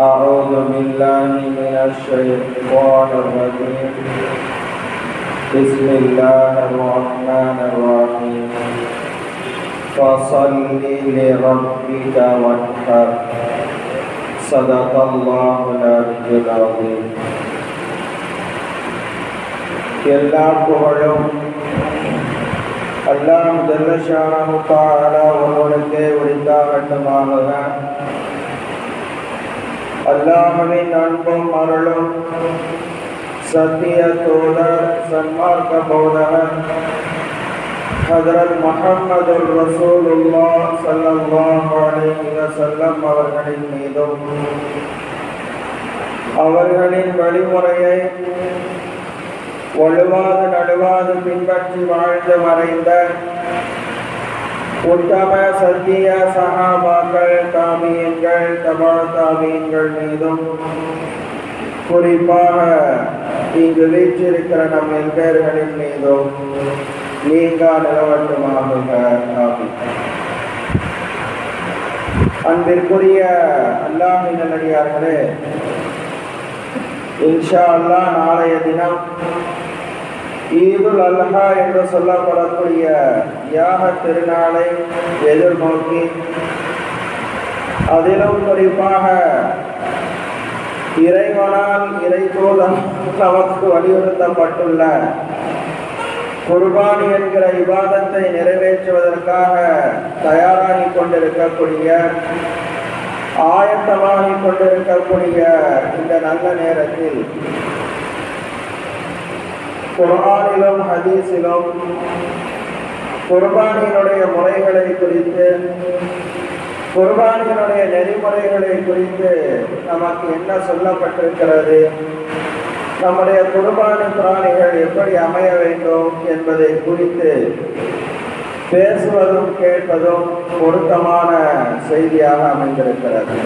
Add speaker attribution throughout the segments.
Speaker 1: أعوذ بالله من الشيطان الرجيم. بسم الله الرحمن الرحيم. فصل لربك وانحر. صدق الله العلي العظيم. کہ اللہ کو بڑھو اللہ جل شانہ تعالی وہڑتے وڑتا அல்லாமலின் அன்பும் அருளும். சத்திய தோழர் சன்மார்க்க போதகர் ஹதரத் முஹம்மது ரசூலுல்லா ஸல்லல்லாஹு அலைஹி வஸல்லம் அவர்களின் மீதும். அவர்களின் வழிமுறையை வலுவாது நடுவாது பின்பற்றி வாழ்ந்து மறைந்த உத்தம சத்திய சகாபாக்கள் தாமியங்கள் தபா தாமியங்கள் மீதும் குறிப்பாக இங்கு வீற்றிருக்கிற நம் எம்பேர்களின் மீதும் நீங்கா நிலவட்டுமாக அன்பிற்குரிய அல்லாஹ் நல்லடியார்களே இன்ஷா அல்லாஹ் நாளைய தினம் ஈதுல் அல்ஹா என்று சொல்லப்படக்கூடிய தியாக திருநாளை எதிர்நோக்கி அதிலும் குறிப்பாக இறைவனால் இறைதூதம் நமக்கு வலியுறுத்தப்பட்டுள்ள குர்பானி என்கிற விவாதத்தை நிறைவேற்றுவதற்காக தயாராகி கொண்டிருக்கக்கூடிய ஆயத்தமாகி கொண்டிருக்கக்கூடிய இந்த நல்ல நேரத்தில் குர்ஆனிலும் ஹதீஸிலும் குர்பானியினுடைய முறைகளை குறித்து குர்பானியினுடைய நெறிமுறைகளை குறித்து நமக்கு என்ன சொல்லப்பட்டிருக்கிறது? நம்முடைய குர்பானி பிராணிகள் எப்படி அமைய வேண்டும் என்பதை குறித்து பேசுவதும் கேட்பதும் பொருத்தமான செய்தியாக அமைந்திருக்கிறது.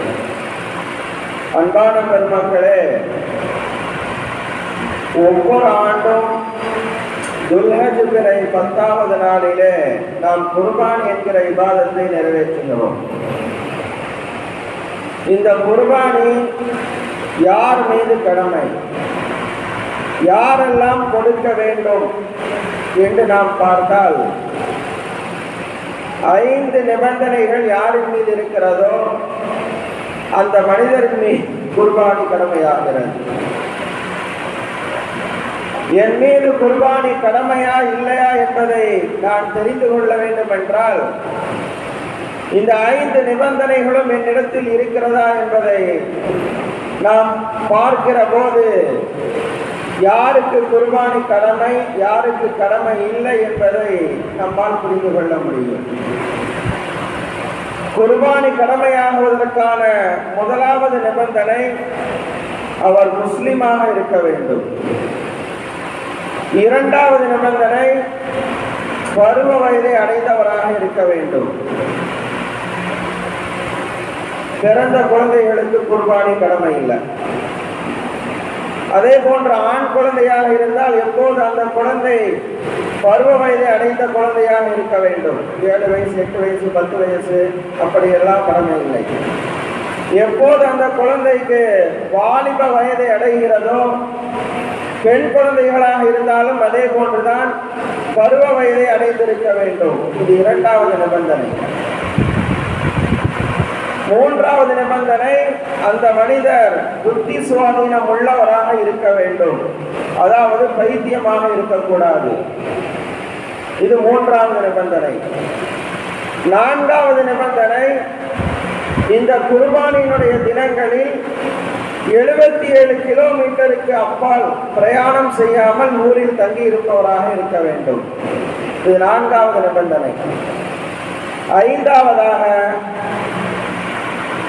Speaker 1: அன்பான பெருமக்களே ஒவ்வொரு ஆண்டும் துல்ஹஜ் பிறை பத்தாவது நாளிலே நாம் குர்பான் என்கிற விவாதத்தை நிறைவேற்றுகிறோம். இந்த குர்பானி யார் மீது கடமை? யாரெல்லாம் கொடுக்க வேண்டும் என்று நாம் பார்த்தால் ஐந்து நிபந்தனைகள் யாரின் மீது இருக்கிறதோ அந்த மனிதரின் மீது குர்பானி கடமையாகிறது. என் மீது குர்பானி கடமையா இல்லையா என்பதை நான் தெரிந்து கொள்ள வேண்டும் என்றால் இந்த ஐந்து நிபந்தனைகளும் என்னிடத்தில் இருக்கிறதா என்பதை நாம் பார்க்கிற போது யாருக்கு குர்பானி கடமை யாருக்கு கடமை இல்லை என்பதை நம்மால் புரிந்து கொள்ள முடியும். குர்பானி கடமையாகுவதற்கான முதலாவது நிபந்தனை அவர் முஸ்லிமாக இருக்க வேண்டும். இரண்டாவது நிபந்தனை பருவ வயதை அடைந்தவராக இருக்க வேண்டும். பிறந்த குழந்தைகளுக்கு குர்பானி கடமை இல்லை. அதே போன்ற ஆண் குழந்தையாக இருந்தால் எப்போது அந்த குழந்தை பருவ வயதை அடைந்த குழந்தையாக இருக்க வேண்டும்? ஏழு வயசு எட்டு வயசு பத்து வயசு அப்படியெல்லாம் கடமை இல்லை. எப்போது அந்த குழந்தைக்கு வாலிப வயதை அடைகிறதோ பெண் குழந்தைகளாக இருந்தாலும் அதே போன்றுதான் பருவ வயதை அடைந்திருக்க வேண்டும். இது இரண்டாவது நிபந்தனை. மூன்றாவது நிபந்தனை அந்த மனிதர் புத்தி சுவாதீனம் உள்ளவராக இருக்க வேண்டும். அதாவது பைத்தியமாக இருக்கக்கூடாது. இது மூன்றாவது நிபந்தனை. நான்காவது நிபந்தனை இந்த குர்பானியினுடைய தினங்களில் எழுபத்தி ஏழு கிலோமீட்டருக்கு அப்பால் பிரயாணம் செய்யாமல் ஊரில் தங்கி இருப்பவராக இருக்க வேண்டும். இது நான்காவது நிபந்தனை. ஐந்தாவதாக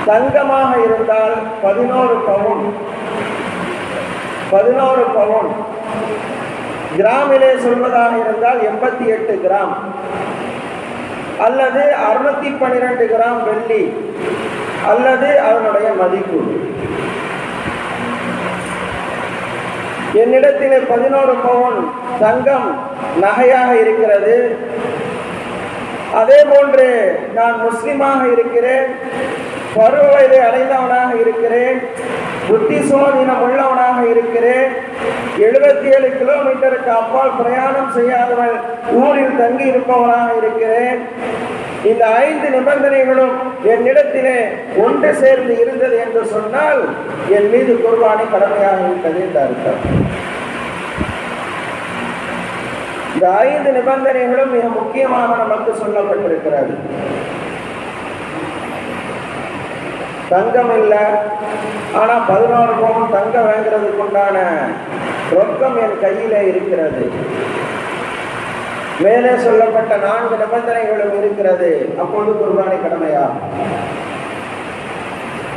Speaker 1: தங்கமாக இருந்தால் பதினோரு பவுன் பதினோரு பவுன். கிராமிலே சொல்வதாக இருந்தால் எண்பத்தி எட்டு கிராம். அல்லது அறுநூத்தி பன்னிரெண்டு கிராம் வெள்ளி. அல்லது அதனுடைய மதிப்பு. என்னிடத்திலே பதினோரு பவுன் தங்கம் நகையாக இருக்கிறது. அதே போன்று நான் முஸ்லிமாக இருக்கிறேன். பருவ வயதை அடைந்தவனாக இருக்கிறேன். புத்தி சுவாதீனம் உள்ளவனாக இருக்கிறேன். எழுபத்தி ஏழு கிலோமீட்டருக்கு அப்பால் பிரயாணம் செய்யாதவன் ஊரில் தங்கி இருப்பவனாக இருக்கிறேன். இந்த ஐந்து நிபந்தனைகளும் என்னிடத்திலே ஒன்று சேர்ந்து இருந்தது என்று சொன்னால் என் மீது குர்பானை கடமையாக இருக்கிறது என்று அர்த்தம். இந்த ஐந்து நிபந்தனைகளும் மிக முக்கியமாக நமக்கு சொல்லப்பட்டிருக்கிறது. தங்கம் இல்லை ஆனால் பதினோரு பவுன் தங்கம் வாங்குறதுக்கு உண்டான ரொக்கம் என் கையில் இருக்கிறது. மேலே சொல்லப்பட்ட நான்கு நிபந்தனைகளும் இருக்கிறது. அப்பொழுது குர்பானை கடமையா?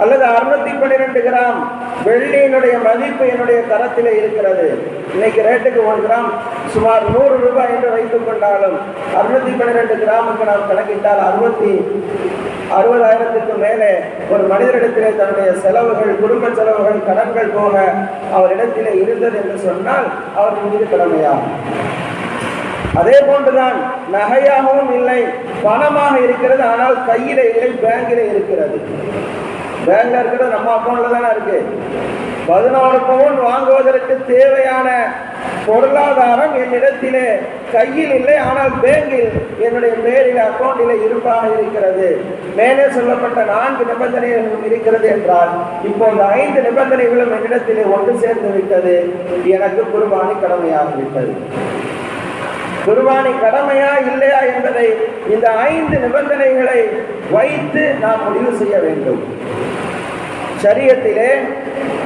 Speaker 1: அல்லது அறுநூத்தி பன்னிரெண்டு கிராம் வெள்ளியினுடைய மதிப்பு என்னுடைய தரத்தில் இருக்கிறது. இன்னைக்கு ரேட்டுக்கு ஒரு கிராம் சுமார் நூறு ரூபாய் என்று வைத்துக் கொண்டாலும் அறுநூத்தி பன்னிரெண்டு கிராமுக்கு நாம் கணக்கிட்டால் அறுபத்தி அறுபதாயிரத்துக்கு மேலே ஒரு மனிதரிடத்திலே தன்னுடைய செலவுகள் குடும்ப செலவுகள் கடன்கள் போக அவரிடத்திலே இருந்தது என்று சொன்னால் அவர் மீது கடமையாகும் அதே போன்றுதான் நகையாகவும் இல்லை பணமாக இருக்கிறது ஆனால் கையில இல்லை பேங்கில இருக்கிறது. பேங்க்ல இருக்கிறது நம்ம அக்கௌண்ட்ல தானே இருக்கு. பதினோரு பவுன் வாங்குவதற்கு தேவையான பொருளாதாரம் என்னிடத்திலே கையில் இல்லை ஆனால் பேங்கில் என்னுடைய பேரில் அக்கௌண்டில் இருப்பாக இருக்கிறது. மேலே சொல்லப்பட்ட நான்கு நிபந்தனைகளும் இருக்கிறது என்றால் இப்போ இந்த ஐந்து நிபந்தனைகளும் என்னிடத்திலே ஒன்று சேர்ந்து விட்டது. எனக்கு குருபானி கடமையாகிவிட்டது. குருவானை கடமையா இல்லையா என்பதை இந்த ஐந்து நிபந்தனைகளை வைத்து நாம் முடிவு செய்ய வேண்டும். சரியத்திலே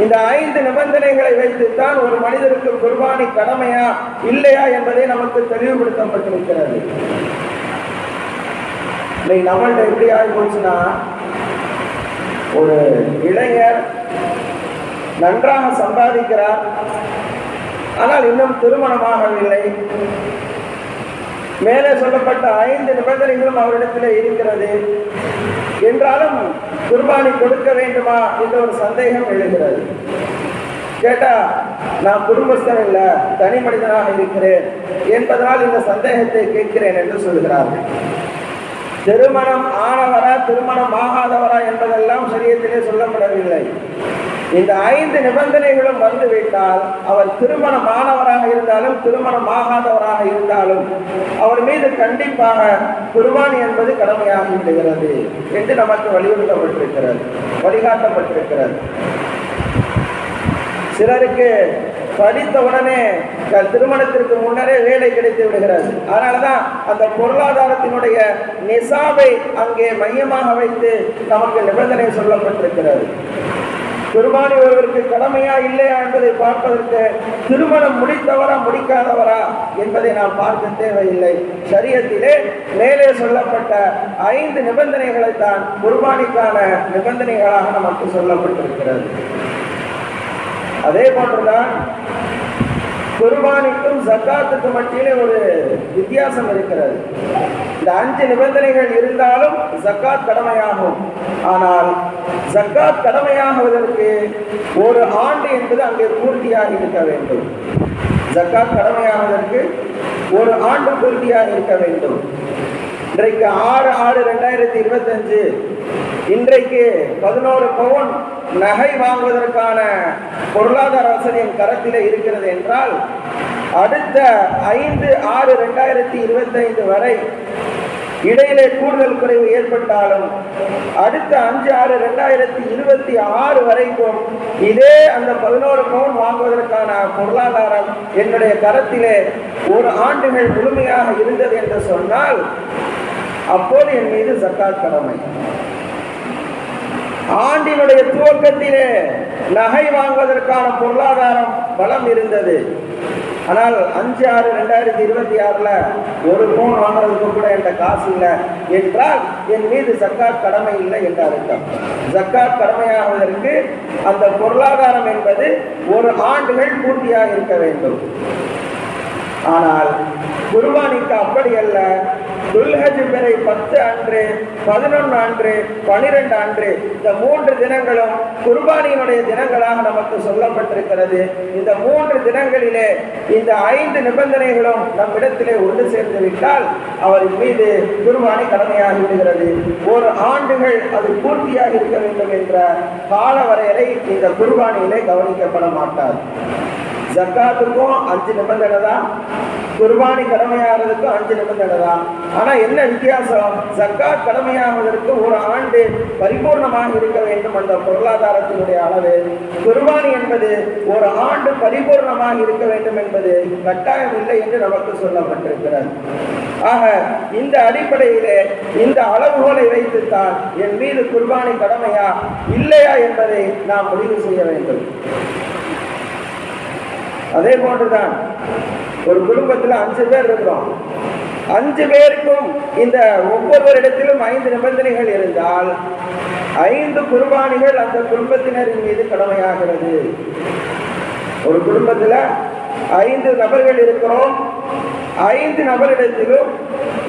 Speaker 1: இந்த ஐந்து நிபந்தனைகளை வைத்துத்தான் ஒரு மனிதருக்கு குர்பானி கடமையா இல்லையா என்பதை நமக்கு தெளிவுபடுத்தப்பட்டிருக்கிறது இன்னைக்கு நம்மள்ட்ட எப்படி ஆகி போச்சுன்னா ஒரு இளைஞர் நன்றாக சம்பாதிக்கிறார் ஆனால் இன்னும் திருமணமாகவில்லை. மேலே சொல்லப்பட்ட ஐந்து நிபந்தனைகளும் அவரிடத்தில் இருக்கிறது. என்றாலும் குர்பானி கொடுக்க வேண்டுமா என்ற ஒரு சந்தேகம் எழுகிறது. கேட்டா நான் குடும்பஸ்தன் இல்ல தனி மனிதனாக இருக்கிறேன் என்பதனால் இந்த சந்தேகத்தை கேட்கிறேன் என்று சொல்கிறார்கள். திருமணம் ஆனவரா திருமணம் ஆகாதவரா என்பதெல்லாம் சரியத்திலே சொல்லப்படவில்லை. இந்த ஐந்து நிபந்தனைகளும் வந்துவிட்டால் அவர் திருமணம் ஆனவராக இருந்தாலும் திருமணம் ஆகாதவராக இருந்தாலும் அவர் மீது கண்டிப்பாக குர்பானி என்பது கடமையாகி விடுகிறது என்று நமக்கு வலியுறுத்தப்பட்டிருக்கிறது வழிகாட்டப்பட்டிருக்கிறது. சிலருக்கு படித்த உடனே திருமணத்திற்கு முன்னரே வேலை கிடைத்து விடுகிறது. அதனாலதான் அந்த பொருளாதாரத்தினுடைய நிசாவை அங்கே மையமாக வைத்து நமக்கு நிபந்தனை சொல்லப்பட்டிருக்கிறது. குருபானி ஒருவருக்கு கடமையா இல்லையா என்பதை பார்ப்பதற்கு திருமணம் முடித்தவரா முடிக்காதவரா என்பதை நாம் பார்க்க தேவையில்லை. சரியத்திலே மேலே சொல்லப்பட்ட ஐந்து நிபந்தனைகளை தான் குர்பானிக்கான நிபந்தனைகளாக நமக்கு சொல்லப்பட்டிருக்கிறது. அதே போன்றுதான் குர்பானிக்கும் சக்காத்துக்கும் மத்தியிலே ஒரு வித்தியாசம் இருக்கிறது. இந்த அஞ்சு நிபந்தனைகள் இருந்தாலும் ஜக்காத் கடமையாகும். ஆனால் ஜக்காத் கடமையாகுவதற்கு ஒரு ஆண்டு என்பது அங்கே பூர்த்தியாக இருக்க வேண்டும். ஜக்காத் கடமையாவதற்கு ஒரு ஆண்டு பூர்த்தியாக இருக்க வேண்டும். இன்றைக்கு ஆறு ஆறு ரெண்டாயிரத்தி இருபத்தஞ்சு. இன்றைக்கு பதினோரு பவுன் நகை வாங்குவதற்கான பொருளாதார வசதியின் கரத்தில் கரத்திலே இருக்கிறது என்றால் அடுத்த ஐந்து ஆறு ரெண்டாயிரத்தி இருபத்தைந்து வரை இடையிலே கூடுதல் குறைவு ஏற்பட்டாலும் அடுத்த அஞ்சு ஆறு ரெண்டாயிரத்தி இருபத்தி ஆறு வரைக்கும் இதே அந்த பதினோரு பவுன் வாங்குவதற்கான பொருளாதாரம் என்னுடைய கரத்திலே ஒரு ஆண்டுகள் முழுமையாக இருந்தது என்று சொன்னால் அப்போது என் மீது ஜக்காத் கடமை. ஆண்டினுடைய துவக்கத்திலே நகை வாங்குவதற்கான பொருளாதாரம் பலம் இருந்தது. ஆனால் அஞ்சு ஆறு ரெண்டாயிரத்தி இருபத்தி ஆறுல ஒரு ஃபோன் வாங்குறதுக்கு கூட என்கிட்ட காசு இல்லை என்றால் என் மீது ஜக்காத் கடமை இல்லை என்று அர்த்தம். ஜக்காத் கடமையாவதற்கு அந்த பொருளாதாரம் என்பது ஒரு ஆண்டுகள் பூர்த்தியாக இருக்க வேண்டும். ஆனால் குர்பானிக்கு அப்படி அல்ல. துல்ஹஜ் பிறை பத்து அன்று பதினொன்று அன்று பனிரெண்டு அன்று இந்த மூன்று தினங்களும் குர்பானியினுடைய தினங்களாக நமக்கு சொல்லப்பட்டிருக்கிறது. இந்த மூன்று தினங்களிலே இந்த ஐந்து நிபந்தனைகளும் நம்மிடத்திலே ஒன்று சேர்ந்து விட்டால் அவரின் மீது குர்பானி கடமையாகி விடுகிறது. ஒரு ஆண்டுகள் அது பூர்த்தியாக இருக்க வேண்டும் என்ற கால வரையறை இந்த குர்பானியிலே கவனிக்கப்பட மாட்டார் ஜக்காத்துக்கும் அஞ்சு நிபந்தனை தான் குர்பானி கடமையாகிறதுக்கும் அஞ்சு நிபந்தனை தான் ஆனால் என்ன வித்தியாசம்? ஜக்காத் கடமையாவதற்கு ஒரு ஆண்டு பரிபூர்ணமாக இருக்க வேண்டும் அந்த பொருளாதாரத்தினுடைய அளவு. குர்பானி என்பது ஒரு ஆண்டு பரிபூர்ணமாக இருக்க வேண்டும் என்பது கட்டாயம் இல்லை என்று நமக்கு சொல்லப்பட்டிருக்கிறது. ஆக இந்த அடிப்படையிலே இந்த அளவுகோலை வைத்துத்தான் என் மீது குர்பானி கடமையா இல்லையா என்பதை நாம் முடிவு செய்ய வேண்டும். அதே போன்றுதான். ஒரு குடும்பத்தில் அஞ்சு பேர் இருக்கிறோம். அஞ்சு பேருக்கும் இந்த ஒவ்வொருவரிடத்திலும் ஐந்து நிபந்தனைகள் இருந்தால் ஐந்து குர்பானிகள் அந்த குடும்பத்தினரின் மீது கடமையாகிறது. ஒரு குடும்பத்தில் ஐந்து நபர்கள் இருக்கிறோம். ஐந்து நபரிடத்திலும்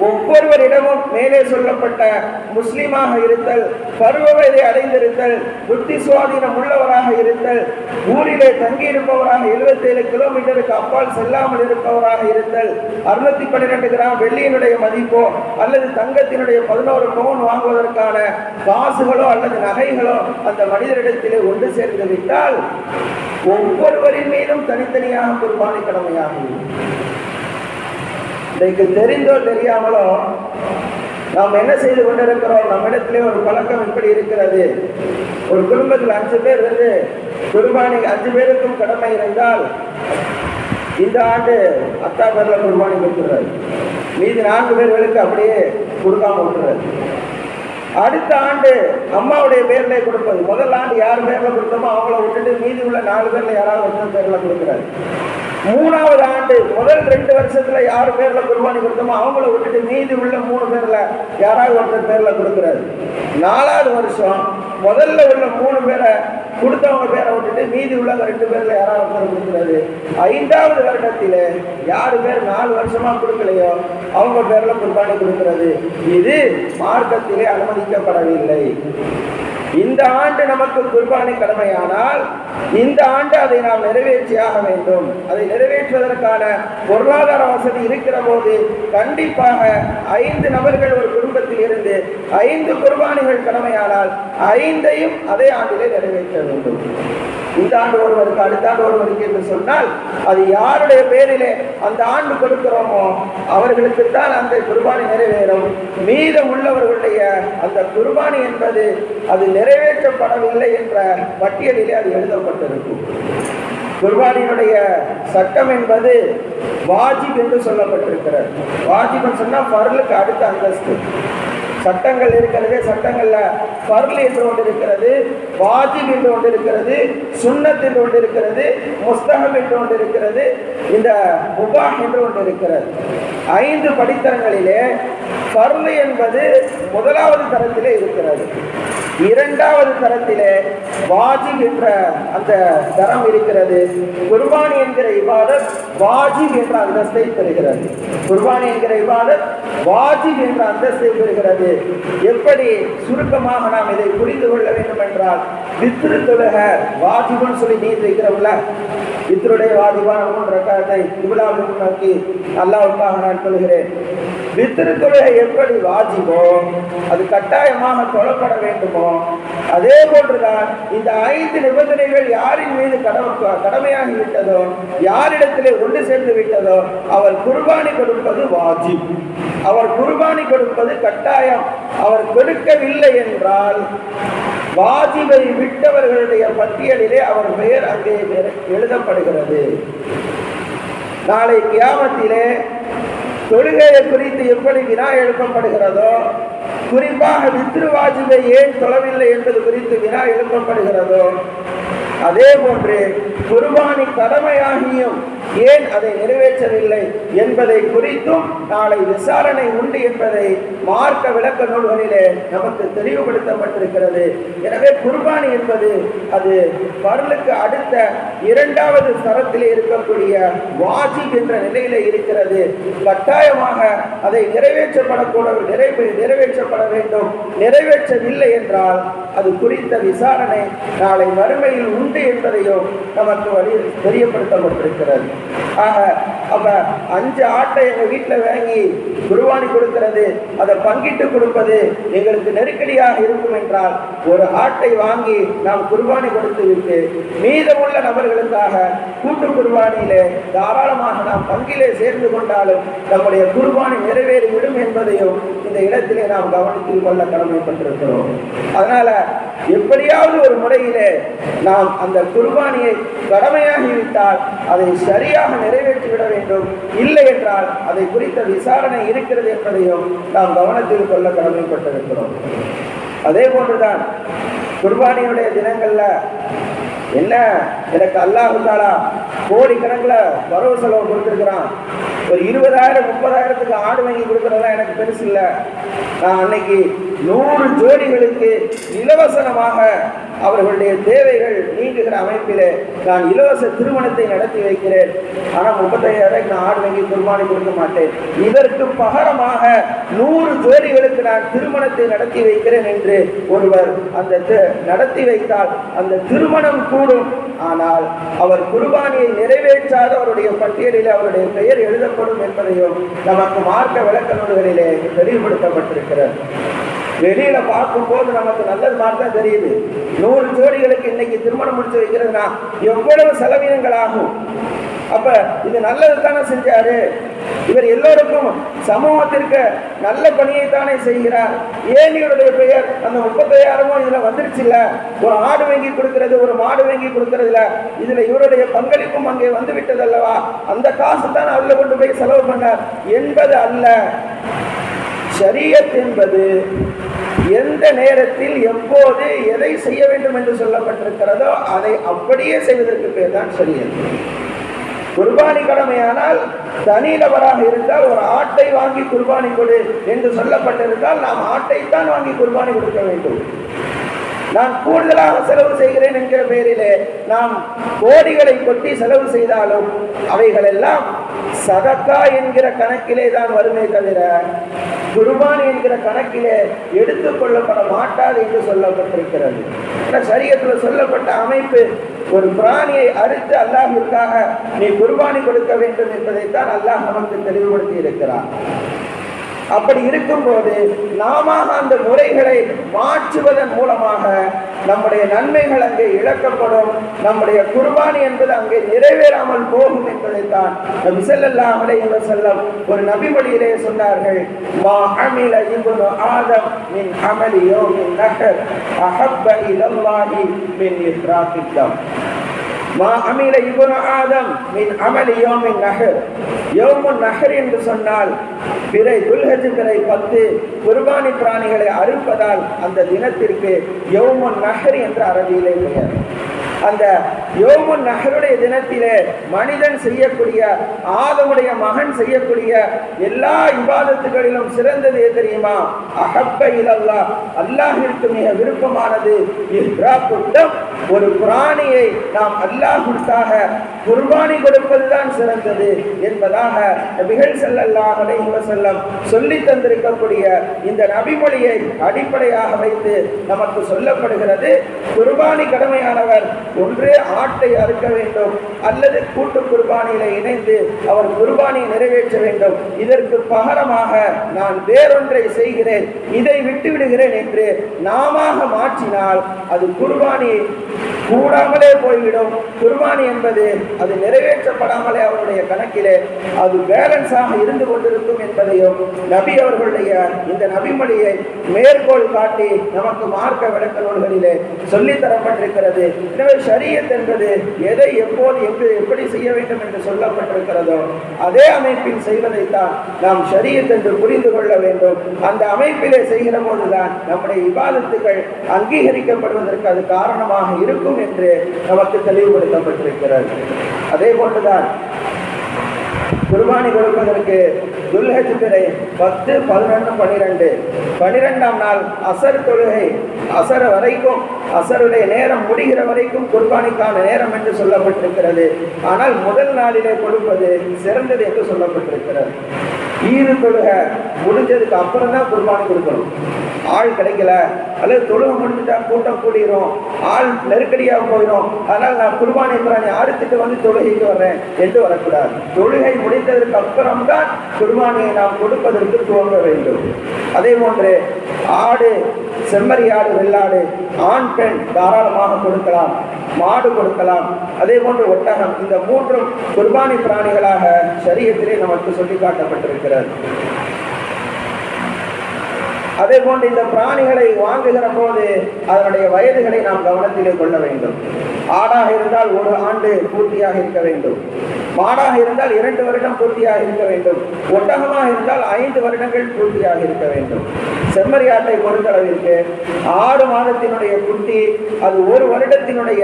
Speaker 1: ஒவ்வொருவரிடமும் மேலே சொல்லப்பட்ட முஸ்லீமாக இருத்தல் பருவ வயதை அடைந்திருத்தல் புத்தி சுவாதீனம் உள்ளவராக இருத்தல் ஊரிலே தங்கியிருப்பவராக எழுபத்தேழு கிலோமீட்டருக்கு அப்பால் செல்லாமல் இருப்பவராக இருத்தல் அறுநூத்தி பன்னிரெண்டு கிராம் வெள்ளியினுடைய மதிப்போ அல்லது தங்கத்தினுடைய பதினோரு பவுன் வாங்குவதற்கான காசுகளோ அல்லது நகைகளோ அந்த மனிதரிடத்திலே ஒன்று சேர்ந்து விட்டால் ஒவ்வொருவரின் மீதும் தனித்தனியாக குர்பானி கடமையாகும். இன்றைக்கு தெரிந்தோ தெரியாமலோ நாம் என்ன செய்து கொண்டிருக்கிறோம்? நம்மிடத்திலே ஒரு பழக்கம் இப்படி இருக்கிறது. ஒரு குடும்பத்தில் அஞ்சு பேர் இருந்து குர்பானி அஞ்சு பேருக்கும் கடமை இருந்தால் இந்த ஆண்டு அத்தா பேர்ல குர்பானி கொடுத்துறாரு மீதி நான்கு பேர்களுக்கு அப்படியே கொடுக்காம விட்டுறாரு. அடுத்த ஆண்டு அம்மாவுடைய பேர்ல கொடுப்பது. முதல் ஆண்டு யார் பேர்ல கொடுத்தோமோ அவங்கள விட்டுட்டு மீதி உள்ள நாலு பேர்ல யாராவது ஒருத்தர் பேர்ல கொடுக்குறாரு. மூணாவது ஆண்டு முதல் ரெண்டு வருஷத்துல யார் பேர்ல குர்பானி கொடுத்தோமோ அவங்கள விட்டுட்டு மீதி உள்ள மூணு பேர்ல யாராவது ஒருத்தர் பேர்ல கொடுக்குறாரு. நாலாவது வருஷம் முதல்ல உள்ள மூணு பேரை கொடுத்தவங்க பேரை விட்டுட்டு மீதி உள்ள ரெண்டு பேர்ல யாராவது ஒருத்தர் கொடுக்குறாரு. ஐந்தாவது வருடத்தில் யாரு பேர் நாலு வருஷமா கொடுக்கலையோ அவங்க பேர்ல குர்பானி கொடுக்கிறது. இது மார்க்கத்திலே அனுமதிக்கப்படவில்லை. இந்த ஆண்டு நமக்கு குர்பானி கடமையானால் இந்த ஆண்டு அதை நாம் நிறைவேற்றியாக வேண்டும். அதை நிறைவேற்றுவதற்கான பொருளாதார வசதி இருக்கிற போது கண்டிப்பாக ஐந்து நபர்கள் ஒரு குடும்பத்தில் இருந்து ஐந்து குர்பானிகள் கடமையானால் ஐந்தையும் அதே ஆண்டிலே நிறைவேற்ற வேண்டும். இந்த ஆண்டு ஒருவருக்கு அடுத்த ஆண்டு ஒருவருக்கு என்று சொன்னால் அது யாருடைய பேரிலே அந்த ஆண்டு கொடுக்கிறோமோ அவர்களுக்கு தான் அந்த குர்பானி நிறைவேறும். மீதம் உள்ளவர்களுடைய அந்த குர்பானி என்பது அது நிறைவேற்றப்படவில்லை என்ற பட்டியலிலே அது எழுதப்பட்டிருக்கும். குர்பானியினுடைய சட்டம் என்பது வாஜிப் என்று சொல்லப்பட்டிருக்கிறது. வாஜிப்னு சொன்னா பர்லுக்கு அடுத்த அந்தஸ்து. சட்டங்கள் இருக்கிறது சட்டங்கள்ல பர்ல் என்று ஒன்று இருக்கிறது வாஜிப் என்று ஒன்று இருக்கிறது சுண்ணத் என்று ஒன்று இருக்கிறது முஸ்தகம் என்று ஒன்று இருக்கிறது இந்த முபாஹ் என்று ஒன்று இருக்கிறது. ஐந்து படித்தரங்களிலே பர்ல் என்பது முதலாவது தரத்திலே இருக்கிறது. இரண்டாவது தரத்திலே வாஜிப் என்ற அந்த தரம் இருக்கிறது. குர்பானி என்கிற இபாதத் வாஜிப் என்ற அந்தஸ்தை பெறுகிறது. குர்பானி என்கிற இபாதத் வாஜிப் என்ற அந்தஸ்தை பெறுகிறது. எப்படி சுருக்கமாக நாம் இதை புரிந்து கொள்ள வேண்டும் என்றால் வித்ரு தொழுக வாஜிபுன்னு சொல்லி நீ இருக்கிறோம்ல வித்ருடைய வாதிவான மூன்று ரக்காத்தை இவ்வளவு நோக்கி அல்லாவுக்காக நான் சொல்கிறேன் வித்திரு தொழுகை எப்படி வாஜிபோ? அது கட்டாயமாக தொழப்பட வேண்டுமோ? அதே போன்றுதான் இந்த ஐந்து நிபந்தனைகள் யாரின் மீது கடமை கடமையாகி விட்டதோ யாரிடத்திலே ஒன்று சேர்ந்து விட்டதோ அவர் குர்பானி கொடுப்பது வாஜிப். அவர் குர்பானி கொடுப்பது கட்டாயம். அவர் கொடுக்கவில்லை என்றால் வாஜிபை விட்டவர்களுடைய பட்டியலிலே அவர் பெயர் அங்கே எழுதப்படுகிறது நாளை கியாமத்திலே தொழுகையை குறித்து எப்படி வினா எழுப்பப்படுகிறதோ குறிப்பாக வித்ருவாஜிபை ஏன் தொழவில்லை என்பது குறித்து வினா எழுப்பப்படுகிறதோ அதே போன்று குர்பானி கடமையாகியும் ஏன் அதை நிறைவேற்றவில்லை என்பதை குறித்தும் நாளை விசாரணை உண்டு என்பதை மார்க்க விளக்க நூல்களிலே நமக்கு தெளிவுபடுத்தப்பட்டிருக்கிறது. எனவே குர்பானி என்பது அது பருளுக்கு அடுத்த இரண்டாவது தரத்திலே இருக்கக்கூடிய வாஜி என்ற நிலையில இருக்கிறது. கட்டாயமாக அதை நிறைவேற்றப்படக்கூட நிறைவே நிறைவேற்றப்பட வேண்டும். நிறைவேற்றவில்லை என்றால் அது குறித்த விசாரணை நாளை வறுமையில் உண்டு என்பதையும் நமக்கு வழி தெரியப்படுத்தப்பட்டிருக்கிறது. ஆக அப்ப அஞ்சு ஆட்டை எங்க வீட்டில் வாங்கி குருவானி கொடுக்கிறது அதை பங்கிட்டு கொடுப்பது எங்களுக்கு நெருக்கடியாக இருக்கும் என்றால் ஒரு ஆட்டை வாங்கி நாம் குர்பானி கொடுத்து விட்டு மீதமுள்ள நபர்களுக்காக கூட்டு குர்பானியிலே தாராளமாக நாம் பங்கிலே சேர்ந்து கொண்டாலும் நம்முடைய குர்பானி நிறைவேறிவிடும் என்பதையும் இந்த இடத்திலே நாம் கவனத்தில் கொள்ள கடமைப்பட்டிருக்கிறோம். அதனால எப்படியாவது ஒரு முறையிலே நாம் அந்த குர்பானியை கடமையாகிவிட்டால் அதை சரியாக நிறைவேற்றிவிட வேண்டும். இல்லை என்றால் அதை குறித்த விசாரணை இருக்கிறது என்பதையும் நாம் கவனத்தில் கொள்ள கடமைப்பட்டிருக்கிறோம். அதே போன்றுதான் குர்பானியுடைய தினங்கள்ல என்ன? எனக்கு அல்லாஹு கோடி கோடிக்கணக்கில் வரவு செலவு கொடுத்துருக்குறான். ஒரு இருபதாயிரம் முப்பதாயிரத்துக்கு ஆடு வாங்கி கொடுக்குறதெல்லாம் எனக்கு பெருசு இல்லை நான் அன்னைக்கு நூறு ஜோடிகளுக்கு இலவசமாக அவர்களுடைய தேவைகள் நீங்குகிற அமைப்பிலே நான் இலவச திருமணத்தை நடத்தி வைக்கிறேன். ஆனால் முப்பத்தையாயிரம் நான் ஆடு வாங்கி குர்பானி கொடுக்க மாட்டேன். இதற்கு பகரமாக நூறு ஜோடிகளுக்கு நான் திருமணத்தை நடத்தி வைக்கிறேன் என்று ஒருவர் அந்த நடத்தி வைத்தால் அந்த திருமணம் கூடும். ஆனால் அவர் குர்பானியை நிறைவேற்றாத அவருடைய பட்டியலில் அவருடைய பெயர் எழுதப்படும் என்பதையும் நமக்கு மார்க்க விளக்க நூல்களிலே தெளிவுபடுத்தப்பட்டிருக்கிறது. வெளியில பார்க்கும்போது நமக்கு நல்லது மாதிரி தான் தெரியுது. நூறு ஜோடிகளுக்கு இன்னைக்கு திருமணம் முடிச்சு வைக்கிறதுனா எவ்வளவு செலவினங்கள் ஆகும்? அப்ப இது நல்லது தானே செஞ்சாரு? இவர் எல்லோருக்கும் சமூகத்திற்கு நல்ல பணியை தானே செய்கிறார். ஏன் இவருடைய பெயர்? அந்த முப்பத்தையாயிரமும் இதுல வந்துருச்சு இல்ல ஒரு ஆடு வாங்கி கொடுக்கறது ஒரு மாடு வாங்கி கொடுக்கறதுல இதுல இவருடைய பங்களிப்பும் அங்கே வந்து விட்டது அல்லவா அந்த காசு தான் அதுல கொண்டு போய் செலவு பண்ணார் என்பது அல்ல. சரியத் என்பது எந்த நேரத்தில் எப்போது எதை செய்ய வேண்டும் என்று சொல்லப்பட்டிருக்கிறதோ அதை அப்படியே செய்வதற்கு பேர் தான் ஷரியத் குர்பானி கடமையானால் தனிநபராக இருந்தால் ஒரு ஆட்டை வாங்கி குர்பானி கொடு என்று சொல்லப்பட்டிருந்தால் நாம் ஆட்டைத்தான் வாங்கி குர்பானி கொடுக்க வேண்டும். நான் கூடுதலாக செலவு செய்கிறேன் என்கிற பெயரிலே நாம் கோடிகளை கொட்டி செலவு செய்தாலும் அவைகள் எல்லாம் சதக்கா என்கிற கணக்கிலே தான் வருமே தவிர குர்பானி என்கிற கணக்கிலே எடுத்துக் கொள்ளப்பட மாட்டாது என்று சொல்லப்பட்டிருக்கிறது. சரியத்தில் சொல்லப்பட்ட அமைப்பு ஒரு பிராணியை அறுத்து அல்லாஹிற்காக நீ குர்பானி கொடுக்க வேண்டும் என்பதைத்தான் அல்லாஹ் நமக்கு தெளிவுபடுத்தி இருக்கிறார் அப்படி இருக்கும்போது நாம அந்த முறைகளை மாற்றுவதன் மூலமாக நம்முடைய நன்மைகள் அங்கே இழக்கப்படும். நம்முடைய குர்பானி என்பது அங்கே நிறைவேறாமல் போகும் என்பதைத்தான் நபி ஸல்லல்லாஹு செல்லம் ஒரு ஒரு நபிமொழியிலே சொன்னார்கள். மா அமில ஆதம் மின் அமலியோ யௌமின் நகர் அஹப்ப இலல்லாஹி மின் இஃப்ராத்தித் மா அமில இபுன ஆதம் மின் அமலி யோமின் நகர் யோமுன் நகர் என்று சொன்னால் பிறை துல்ஹஜ் பிறை பத்து குர்பானி பிராணிகளை அறுப்பதால் அந்த தினத்திற்கு யோமுன் நகர் என்ற அரபியிலே பெயர். அந்த யோமு நகருடைய தினத்திலே மனிதன் செய்யக்கூடிய ஆதமுடைய மகன் செய்யக்கூடிய எல்லா விவாதத்துகளிலும் சிறந்தது எது தெரியுமா? அகப்ப இலல்லா. அல்லாஹிற்கு மிக விருப்பமானது ஒரு பிராணியை நாம் அல்லாஹுக்காக குர்பானி கொடுப்பதுதான் சிறந்தது என்பதாக நபிகள் செல்லல்லாஹ் அலைஹி வஸல்லம் சொல்லி தந்திருக்கக்கூடிய இந்த நபிமொழியை அடிப்படையாக வைத்து நமக்கு சொல்லப்படுகிறது. குர்பானி கடமையானவர் ஒன்றே ஆட்டை அறுக்க வேண்டும். அல்லது கூட்டு குர்பானியில இணைந்து அவர் குர்பானியை நிறைவேற்ற வேண்டும். இதற்கு பகரமாக நான் வேறொன்றை செய்கிறேன். இதை விட்டு விடுகிறேன் என்று நாம மாற்றினால் அது குர்பானி கூடாமலே போய்விடும். குர்பானி என்பது அது நிறைவேற்றப்படாமலே அவருடைய கணக்கிலே அது பேலன்ஸாக இருந்து கொண்டிருக்கும் என்பதையும் நபி அவர்களுடைய இந்த நபிமொழியை மேற்கோள் காட்டி நமக்கு மார்க்க விளக்க நூல்களிலே சொல்லித்தரப்பட்டிருக்கிறது. எனவே சரியத் என்பது எதை எப்போது எங்கு எப்படி செய்ய வேண்டும் என்று சொல்லப்பட்டிருக்கிறதோ அதே அமைப்பில் செய்வதைத்தான் நாம் ஷரியத் என்று புரிந்து கொள்ள வேண்டும். அந்த அமைப்பிலே செய்கிற போதுதான் நம்முடைய விவாதத்துகள் அங்கீகரிக்கப்படுவதற்கு அது காரணமாக இருக்கும் என்று நமக்கு தெளிவுபடுத்தப்பட்டிருக்கிறது. அதே போன்றுதான் குர்பானி கொடுப்பதற்கு துல்ஹஜ் பத்து பதினொன்று பன்னிரெண்டு. பனிரெண்டாம் நாள் அசர் தொழுகை அசர் வரைக்கும் அசருடைய நேரம் முடிகிற வரைக்கும் குர்பானிக்கான நேரம் என்று சொல்லப்பட்டிருக்கிறது. ஆனால் முதல் நாளிலே கொடுப்பது சிறந்தது என்று சொல்லப்பட்டிருக்கிறது. ஈது தொழுகை முடிஞ்சதுக்கு அப்புறம் தான் குர்பானி கொடுக்கணும். ஆள் கிடைக்கல. அல்லது தொழுகை முடிஞ்சுட்டா கூட்டம் கூடிரும். ஆள் நெருக்கடியாக போயிடும் அதனால் நான் குர்பானி பிராணி அறுத்துட்டு வந்து தொழுகைக்கு வர்றேன் என்று வரக்கூடாது. தொழுகை முடிந்ததற்கு அப்புறம் தான் குர்பானியை நாம் கொடுப்பதற்கு துவங்க வேண்டும். அதே போன்று ஆடு செம்மறி ஆடு வெள்ளாடு ஆண் பெண் தாராளமாக கொடுக்கலாம். மாடு கொடுக்கலாம். அதே போன்று ஒட்டகம். இந்த மூன்றும் குர்பானி பிராணிகளாக சரியத்திலே நமக்கு சொல்லி காட்டப்பட்டிருக்கிறது. அதே போன்று இந்த பிராணிகளை வாங்குகிற போது அதனுடைய வயதுகளை நாம் கவனத்திலே கொள்ள வேண்டும். ஆடாக இருந்தால் ஒரு ஆண்டு பூர்த்தியாக இருக்க வேண்டும். மாடாக இருந்தால் இரண்டு வருடம் பூர்த்தியாக இருக்க வேண்டும். ஒட்டகமாக இருந்தால் ஐந்து வருடங்கள் பூர்த்தியாக இருக்க வேண்டும். செம்மறி ஆட்டை பொறுத்தளவிற்கு ஆறு மாதத்தினுடைய குட்டி அது ஒரு வருடத்தினுடைய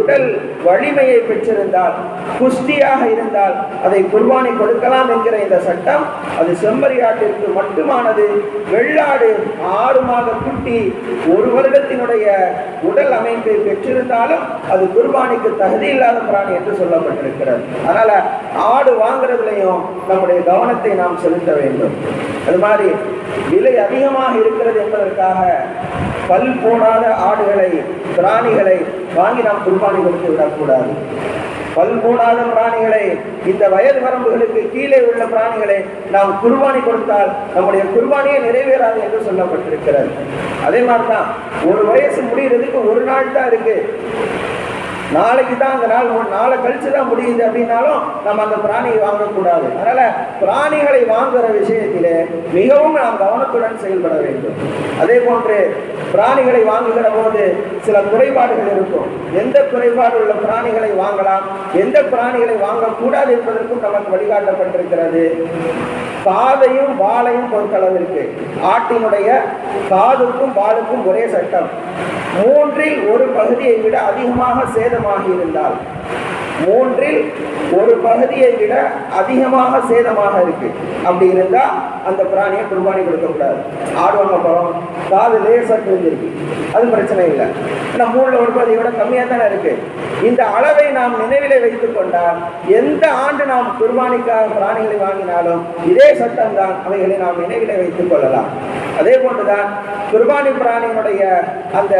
Speaker 1: உடல் வலிமையை பெற்றிருந்தால் குஸ்தியாக இருந்தால் அதை குர்பானி கொடுக்கலாம் என்கிற இந்த சட்டம் அது செம்மறி ஆட்டிற்கு மட்டுமானது. வெள்ளாடு ஆறு மாத குட்டி ஒரு வருடத்தினுடைய உடல் அமைப்பை பெற்றிருந்தாலும் அது குர்பானிக்கு தகுதி இல்லாத பிராணி என்று சொல்லப்பட்டிருக்கிறது. அதனால ஆடு வாங்குறதுலையும் நம்முடைய கவனத்தை நாம் செலுத்த வேண்டும். அது மாதிரி விலை அதிகமாக இருக்கிறது என்பதற்காக பல் போடாத ஆடுகளை பிராணிகளை வாங்கி நாம் குர்பானி கொடுத்து விடக்கூடாது. பல் போடாத பிராணிகளை இந்த வயது வரம்புகளுக்கு கீழே உள்ள பிராணிகளை நாம் குர்பானி கொடுத்தால் நம்முடைய குர்பானியே நிறைவேறாது என்று சொல்லப்பட்டிருக்கிறது. அதே மாதிரி தான் ஒரு வயசு முடிகிறதுக்கு ஒரு நாள் தான் இருக்கு. நாளைக்கு தான் அந்த நாள் நாளை கழிச்சு தான் முடியுது அப்படின்னாலும் நம்ம அந்த பிராணியை வாங்கக்கூடாது. அதனால பிராணிகளை வாங்குகிற விஷயத்திலே மிகவும் நாம் கவனத்துடன் செயல்பட வேண்டும். அதே போன்று பிராணிகளை வாங்குகிற போது சில குறைபாடுகள் இருக்கும். எந்த குறைபாடு உள்ள பிராணிகளை வாங்கலாம்? எந்த பிராணிகளை வாங்கக்கூடாது என்பதற்கும் நமக்கு வழிகாட்டப்பட்டிருக்கிறது. காதையும் வாளையும் இருக்கு. ஆட்டினுடைய காதுக்கும் வாளுக்கும் ஒரே சட்டம். மூன்றில் ஒரு பகுதியை விட அதிகமாக சேதமாகி இருந்தால் மூன்றில் ஒரு பகுதியை விட அதிகமாக சேதமாக இருக்கு. அப்படி இருந்தா அந்த பிராணியை குர்பானி கொடுக்கக்கூடாது ஆடு வாங்க போறோம் காது லேசா கிழிஞ்சிருக்கு. அது பிரச்சனை இல்லை. நம்ம மூணுல ஒரு பகுதியை விட கம்மியாக தானே இருக்கு. இந்த அளவை நாம் நினைவிலே வைத்துக் கொண்டால் எந்த ஆண்டு நாம் குர்பானிக்காக பிராணிகளை வாங்கினாலும் இதே சட்டம் தான் அவைகளை நாம் நினைவிலே வைத்துக் கொள்ளலாம். அதே போன்றுதான் குர்பானி பிராணியினுடைய அந்த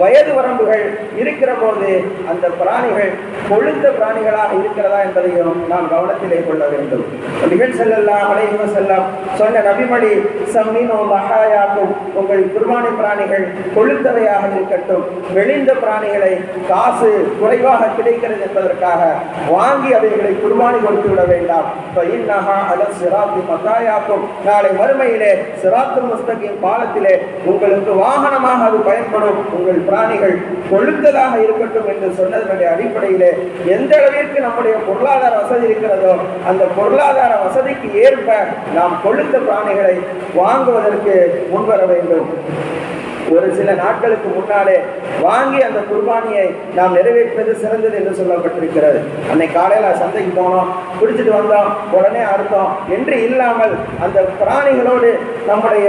Speaker 1: வயது வரம்புகள் இருக்கிற போது அந்த பிராணிகள் கொழுத்த பிராணிகளாக இருக்கிறதா என்பதையும் நாம் கவனத்திலே கொள்ள வேண்டும். நிகழ் செல்லலாம் அலைஹி செல்லம் சொன்ன நபிமணி சம்மீனோ மகாயாக்கும் உங்கள் குர்பானி பிராணிகள் கொழுத்தவையாக இருக்கட்டும். வெளிந்த பிராணிகளை காசு குறைவாக கிடைக்கிறது என்பதற்காக வாங்கி அவைகளை குர்பானி கொடுத்து விட வேண்டாம். இன்னஹா அல சிராத்தி மத்தாயாக்கும் நாளை மறுமையிலே சிராத்து முஸ்தகின் பாலத்திலே உங்களுக்கு வாகனமாக அது பயன்படும். உங்கள் பிராணிகள் கொழுத்ததாக இருக்கட்டும் என்று சொன்னதனுடைய அடிப்படையிலே எந்த அளவிற்கு நம்முடைய பொருளாதார வசதி இருக்கிறதோ அந்த பொருளாதார வசதிக்கு ஏற்ப நாம் கொழுத்த பிராணிகளை வாங்குவதற்கு முன்வர வேண்டும். ஒரு சில நாட்களுக்கு முன்னாலே வாங்கி அந்த குர்பானியை நாம் நிறைவேற்றுவது சிறந்தது என்று சொல்லப்பட்டிருக்கிறது. அன்னை காலையில சந்தைக்கு போனோம் பிடிச்சிட்டு வந்தோம் உடனே அறுத்தோம். என்று இல்லாமல் அந்த பிராணிகளோடு நம்முடைய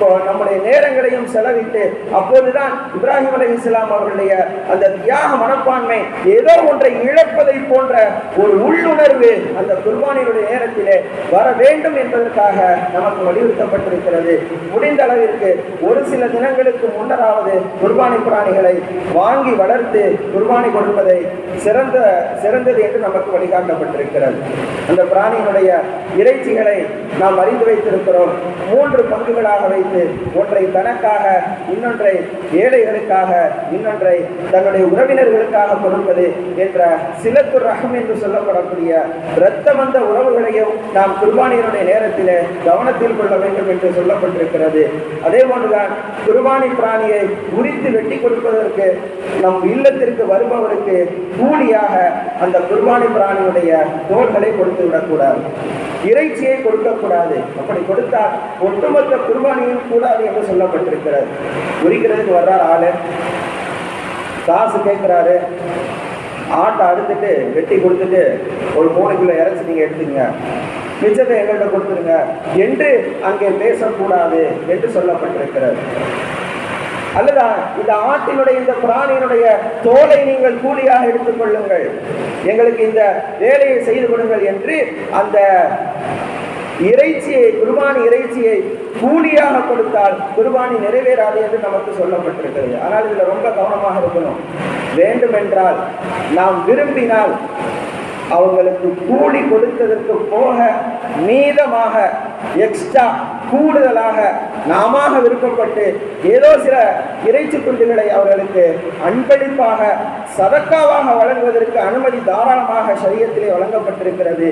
Speaker 1: நம்முடைய நேரங்களையும் செலவிட்டு அப்போதுதான் இப்ராஹிம் அலி இஸ்லாம் அவர்களுடைய அந்த தியாக மனப்பான்மை ஏதோ ஒன்றை இழப்பதை போன்ற ஒரு உள்ளுணர்வு அந்த குர்பானியுடைய நேரத்திலே வர வேண்டும் என்பதற்காக நமக்கு வலியுறுத்தப்பட்டிருக்கிறது. முடிந்த அளவிற்கு ஒரு சில தினங்களுக்கு முன்னராவது குர்பானி பிராணிகளை வாங்கி வளர்த்து குர்பானி கொடுப்பதை சிறந்த சிறந்தது என்று நமக்கு வழிகாட்டப்பட்டிருக்கிறது. அந்த பிராணியினுடைய இறைச்சிகளை நாம் அறிந்து வைத்திருக்கிறோம். மூன்று பங்குகளாக வைத்து ஒன்றை தனக்காக இன்னொன்றை ஏழைகளுக்காக இன்னொன்றை தன்னுடைய உறவினர்களுக்காக கொடுப்பது என்ற சிலத்து ரகம் என்று சொல்லப்படக்கூடிய இரத்த வந்த உறவுகளையும் நாம் குர்பானியினுடைய நேரத்தில் கவனத்தில் கொள்ள வேண்டும் என்று சொல்லப்பட்டிருக்கிறது. அதே போன்றுதான் குர்பானி பிராணியை உரித்து வெட்டி கொடுப்பதற்கு நம் இல்லத்திற்கு வருபவருக்கு கூலியாக அந்த குர்பானி பிராணியுடைய தோள்களை கொடுத்து விடக்கூடாது. இறைச்சியை கொடுக்கக்கூடாது. அப்படி கொடுத்தால் ஒட்டுமொத்த கூட அது என்று சொல்லப்பட்டிருக்கிறது? உரிக்கிறதுக்கு வர்றார் ஆளு. காசு கேட்கிறாரு. ஆட்டை அறுத்துட்டு வெட்டி கொடுத்துட்டு ஒரு மூணு கிலோ இறைச்சி நீங்கள் எடுத்துங்க மிச்சத்தை எங்கள்கிட்ட கொடுத்துருங்க. என்று அங்கே பேசக்கூடாது என்று சொல்லப்பட்டிருக்கிறது. அல்லது இந்த ஆட்டினுடைய இந்த பிராணியினுடைய தோலை நீங்கள் கூலியாக எடுத்துக்கொள்ளுங்கள் எங்களுக்கு இந்த வேலையை செய்து கொடுங்கள் என்று அந்த இறைச்சியை குர்பானி இறைச்சியை கூலியாக கொடுத்தால் குர்பானி நிறைவேறாது என்று நமக்கு சொல்லப்பட்டிருக்கிறது. ஆனால் இதுல ரொம்ப கவனமாக இருக்கணும். வேண்டுமென்றால் நாம் விரும்பினால் அவங்களுக்கு கூலி கொடுத்ததற்கு போக மீதமாக எக்ஸ்ட்ரா கூடுதலாக நாம விருப்பப்பட்டு ஏதோ சில இறைச்சி துண்டுகளை அவர்களுக்கு அன்பளிப்பாக சதக்காவாக வழங்குவதற்கு அனுமதி தாராளமாக சரியத்திலே வழங்கப்பட்டிருக்கிறது.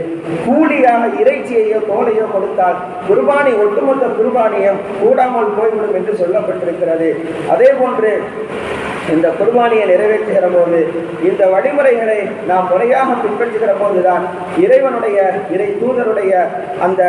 Speaker 1: கூலியாக இறைச்சியையோ தோலையோ கொடுத்தால் குர்பானி ஒட்டுமொத்த குர்பானியம் கூடாமல் போய்விடும் என்று சொல்லப்பட்டிருக்கிறது. அதே போன்று இந்த குர்பானியை நிறைவேற்றுகிற போது இந்த வழிமுறைகளை நாம் முறையாக பின்பற்றுகிற போதுதான் இறைவனுடைய இறை தூதருடைய அந்த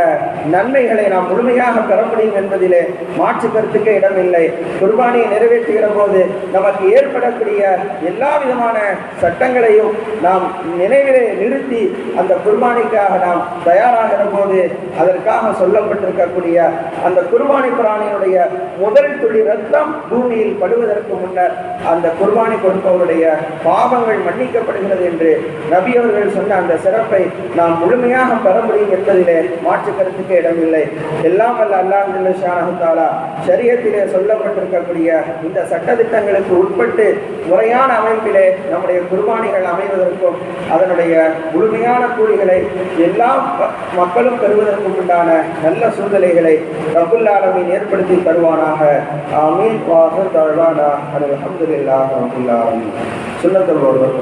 Speaker 1: நன்மைகளை நாம் முழுமையாக பெற முடியும் என்பதிலே மாற்று கருத்துக்கே இடமில்லை. குர்பானியை நிறைவேற்றுகிற போது நமக்கு ஏற்படக்கூடிய எல்லா விதமான சட்டங்களையும் நாம் நினைவிலே நிறுத்தி அந்த குர்பானிக்காக நாம் தயாராகிற போது அதற்காக சொல்லப்பட்டிருக்கக்கூடிய அந்த குர்பானி பிராணியினுடைய முதல் துளி ரத்தம் பூமியில் படுவதற்கு முன்னர் அந்த குர்பானி கொடுப்பவருடைய பாவங்கள் மன்னிக்கப்படுகிறது என்று நபி அவர்கள் சொன்ன அந்த சிறப்பை நாம் முழுமையாக பெற முடியும் என்பதிலே மாற்று கருத்துக்கு இடமில்லை. எல்லாம் வல்ல அல்லாஹாலா சரியத்திலே சொல்லப்பட்டிருக்கக்கூடிய இந்த சட்டத்திட்டங்களுக்கு உட்பட்டு முறையான அமைப்பிலே நம்முடைய குர்பானிகள் அமைவதற்கும் அதனுடைய முழுமையான கூலிகளை எல்லா மக்களும் பெறுவதற்கும் உண்டான நல்ல சூழ்நிலைகளை ரபுல் ஏற்படுத்தி தருவானாக. ஆமீன். வாசல் தழ்வானா அலமதுல்லாஹ் ரபுல் ஆலமீன் சுண்ணத்தல் ஒருவர்